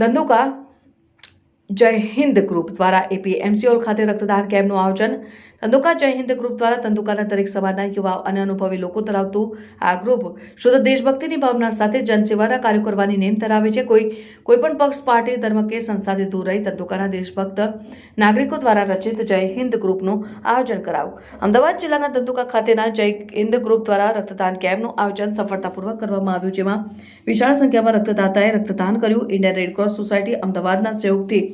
Dhandhuka Jai Hind group દ્વારા એપીએમસીઓલ ખાતે રક્તદાન કેમ્પનું આયોજન. તંદુકા જય હિન્દ ગ્રુપ દ્વારા તંદુકાના દરેક સમાજના યુવા અને અનુભવી લોકો ધરાવતું આ ગ્રુપ શુદ્ધ દેશભક્તિની ભાવના સાથે જનસેવાના કાર્યો કરવાની નેમ ધરાવે છે. કોઈ, કોઈપણ પક્ષ, પાર્ટી, ધર્મ કે સંસ્થાથી દૂર રહી તંદુકાના દેશભક્ત નાગરિકો દ્વારા રચિત જય હિન્દ ગ્રુપનું આયોજન કરાવું. અમદાવાદ જિલ્લાના તંદુકા ખાતેના જય હિન્દ ગ્રુપ દ્વારા રક્તદાન કેમ્પનું આયોજન સફળતાપૂર્વક કરવામાં આવ્યું, જેમાં વિશાળ સંખ્યામાં રક્તદાતાએ રક્તદાન કર્યું. ઇન્ડિયન રેડક્રોસ સોસાયટી અમદાવાદના સહયોગથી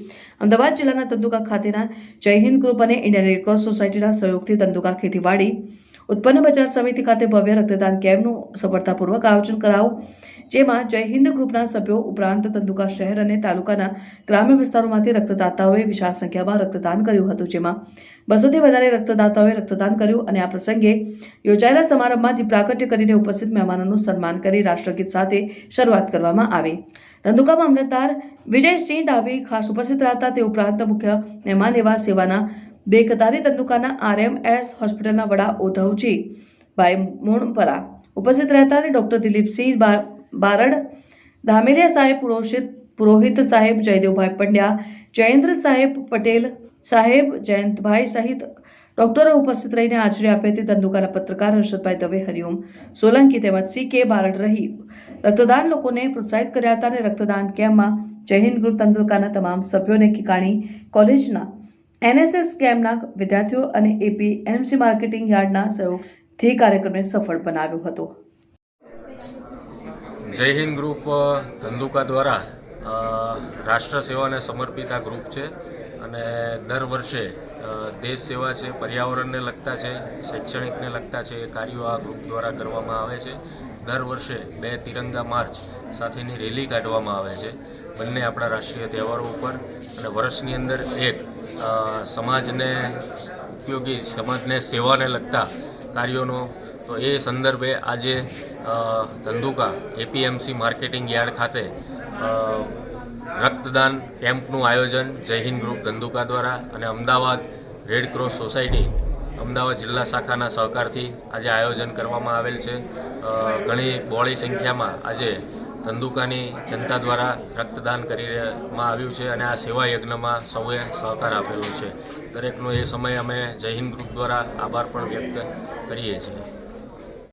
અમદાવાદ જિલ્લાના ધંધુકા ખાતેના જય હિન્દ ગ્રુપ અને ઇન્ડિયન રેડક્રોસ સોસાયટીના સહયોગથી ધંધુકા ખેતીવાડી ઉત્પન્ન બજાર સમિતિ ખાતે ભવ્ય રક્તદાન કેમ્પનું સફળતાપૂર્વક આયોજન કરાવું જેમાં જય હિન્દ ગ્રુપના સભ્યો ઉપરાંત તંદુકા શહેર અને તાલુકાના ગ્રામ્ય વિસ્તારોમાંથી રક્તદાતાઓએ વિશાળ સંખ્યામાં રક્તદાન કર્યું હતું, જેમાં બસોથી વધારે રક્તદાતાઓએ રક્તદાન કર્યું અને આ પ્રસંગે યોજાયેલા સમારંભમાં દીપ્રાગટ્ય કરીને ઉપસ્થિત મહેમાનોનું સન્માન કરી રાષ્ટ્રગીત સાથે શરૂઆત કરવામાં આવી. ધંધુકા મામલતદાર વિજયસિંહ ડાભી ખાસ ઉપસ્થિત રહ્યા તે ઉપરાંત મુખ્ય મહેમાન એવા સેવાના બેકદારી તંદુકાના આરએમએસ હોસ્પિટલના વડા ઉધવજી ભાઈ મોણપરા ઉપસ્થિત રહેતા અને ડોક્ટર દિલીપસિંહ બા- બારડ, ધામેલિયા સાહેબ પુરોહિત પુરોહિત સાહેબ જયદેવભાઈ પંડ્યા, જયેન્દ્ર સાહેબ પટેલ સાહેબ, જયંતભાઈ સહિત ડોક્ટરો ઉપસ્થિત રહીને હાજરી આપી હતી ધંધુકાના પત્રકાર હર્ષદભાઈ દવે, હરિઓમ સોલંકી તેમજ સી કે બારડ રહી. રક્તદાન લોકોને પ્રોત્સાહિત કર્યા હતા અને રક્તદાન કેમ્પમાં જય હિન્દ ગ્રુપ ધંધુકાના તમામ સભ્યોને કિકાણી કોલેજના એનએસએસ કેમ્પના વિદ્યાર્થીઓ અને એપી એમસી માર્કેટિંગ યાર્ડના સહયોગથી કાર્યક્રમને સફળ બનાવ્યો હતો. જય હિન્દ ગ્રુપ ધંધુકા દ્વારા રાષ્ટ્ર સેવાને સમર્પિત આ ગ્રુપ છે અને દર વર્ષે દેશ સેવા છે, પર્યાવરણને લગતા છે, શૈક્ષણિકને લગતા છે એ કાર્યો આ ગ્રુપ દ્વારા કરવામાં આવે છે. દર વર્ષે બે તિરંગા માર્ચ સાથેની રેલી કાઢવામાં આવે છે. બંને આપણા રાષ્ટ્રીય તહેવારો ઉપર અને વર્ષની અંદર એક સમાજને ઉપયોગી, સમાજને સેવાને લગતા કાર્યોનો, તો એ સંદર્ભે આજે ધંધુકા એપીએમસી માર્કેટિંગ યાર્ડ ખાતે રક્તદાન કેમ્પનું આયોજન જય હિન્દ ગ્રુપ ધંધુકા દ્વારા અને Ahmedabad red cross society, Ahmedabad જિલ્લા શાખાના સહકારથી આજે આયોજન કરવામાં આવેલ છે. ઘણી બોળી સંખ્યામાં આજે ધંધુકાની જનતા દ્વારા રક્તદાન કરવામાં આવ્યું છે અને આ સેવા યજ્ઞમાં સૌએ સહકાર આપેલો છે. દરેકનો એ સમય અમે જય હિન્દ ગ્રુપ દ્વારા આભાર પણ વ્યક્ત કરીએ છીએ.